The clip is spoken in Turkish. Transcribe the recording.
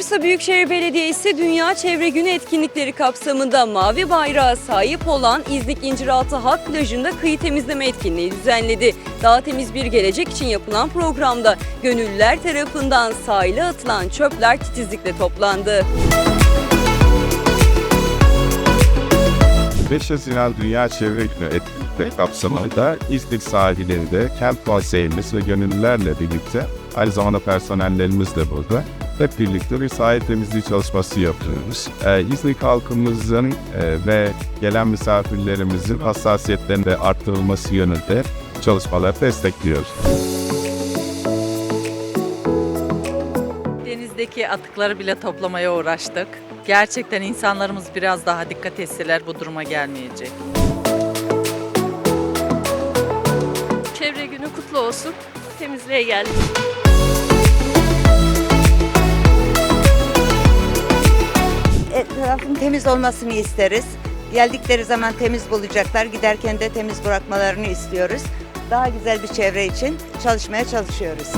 Bursa Büyükşehir Belediyesi Dünya Çevre Günü etkinlikleri kapsamında mavi bayrağa sahip olan İznik İnciraltı Halk Plajı'nda kıyı temizleme etkinliği düzenledi. Daha temiz bir gelecek için yapılan programda gönüllüler tarafından sahile atılan çöpler titizlikle toplandı. 5 Haziran Dünya Çevre Günü etkinlikleri kapsamında İznik sahilinde kent konseyimiz ve gönüllülerle birlikte aynı zamanda personellerimiz de burada. Hep birlikte bir sahil temizliği çalışması yapıyoruz. Ee, İznik halkımızın e, ve gelen misafirlerimizin hassasiyetlerinin de arttırılması yönünde çalışmaları destekliyoruz. Denizdeki atıkları bile toplamaya uğraştık. Gerçekten insanlarımız biraz daha dikkat etseler bu duruma gelmeyecek. Çevre günü kutlu olsun. Temizliğe geldik. Etrafın temiz olmasını isteriz. Geldikleri zaman temiz bulacaklar, giderken de temiz bırakmalarını istiyoruz. Daha güzel bir çevre için çalışmaya çalışıyoruz.